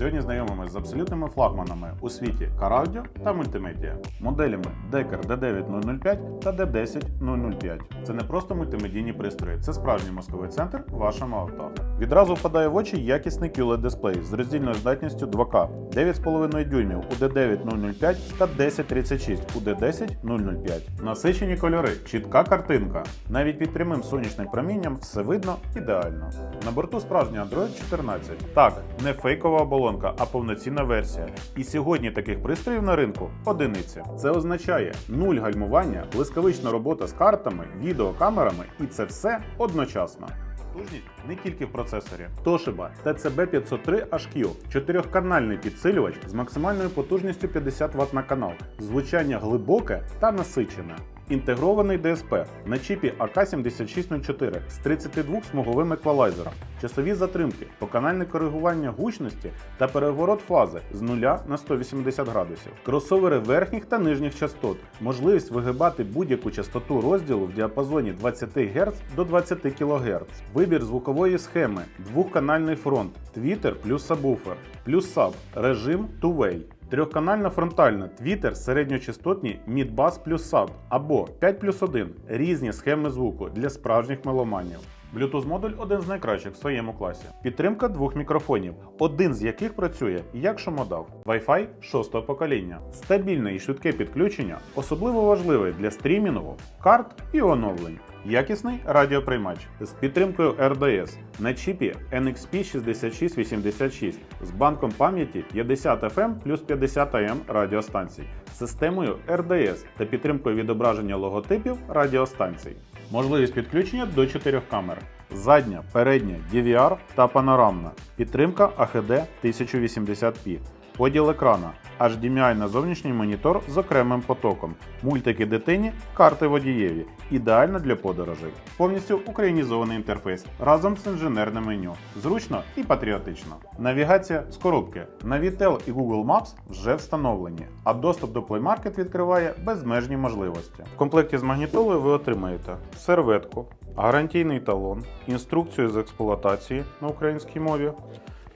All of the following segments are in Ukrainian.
Сьогодні знайомимося з абсолютними флагманами у світі Караудіо та мультимедіа, моделями Decker D9005 та D10005. Це не просто мультимедійні пристрої, це справжній мозковий центр вашому авто. Відразу впадає в очі якісний QLED дисплей з роздільною здатністю 2К, 9,5 дюймів у D9005 та 1036 у D10005. Насичені кольори, чітка картинка. Навіть під прямим сонячним промінням все видно ідеально. На борту справжній Android 14. Так, не фейкова оболонка, а повноцінна версія. І сьогодні таких пристроїв на ринку одиниця. Це означає нуль гальмування, блискавична робота з картами, відеокамерами, і це все одночасно. Потужність не тільки в процесорі. Toshiba TCB503 HQ – чотирьохканальний підсилювач з максимальною потужністю 50 Вт на канал, звучання глибоке та насичене. Інтегрований DSP на чіпі AK7604 з 32 смуговим еквалайзером, часові затримки, поканальне коригування гучності та переворот фази з 0 на 180 градусів, кросовери верхніх та нижніх частот, можливість вигибати будь-яку частоту розділу в діапазоні 20 Гц до 20 кГц, вибір звукової схеми, двохканальний фронт, твітер плюс сабвуфер, плюс саб, режим two-way. Трьохканальна фронтальна твітер середньочастотні мідбас плюс саб або 5 плюс 1 різні схеми звуку для справжніх меломанів. Bluetooth модуль один з найкращих в своєму класі. Підтримка двох мікрофонів, один з яких працює як шумодав. Wi-Fi шостого покоління. Стабільне і швидке підключення, особливо важливе для стрімінгу, карт і оновлень. Якісний радіоприймач з підтримкою RDS на чіпі NXP 6686 з банком пам'яті 50 FM плюс 50 AM радіостанцій, системою RDS та підтримкою відображення логотипів радіостанцій. Можливість підключення до 4 камер. Задня, передня, DVR та панорамна. Підтримка AHD 1080p. Поділ екрана, HDMI на зовнішній монітор з окремим потоком, мультики дитині, карти водієві. Ідеально для подорожей. Повністю українізований інтерфейс разом з інженерним меню. Зручно і патріотично. Навігація з коробки. Navitel і Google Maps вже встановлені, а доступ до Play Market відкриває безмежні можливості. В комплекті з магнітолою ви отримаєте серветку, гарантійний талон, інструкцію з експлуатації на українській мові,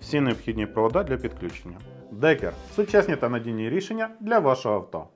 всі необхідні провода для підключення. Декер сучасні та надійні рішення для вашого авто.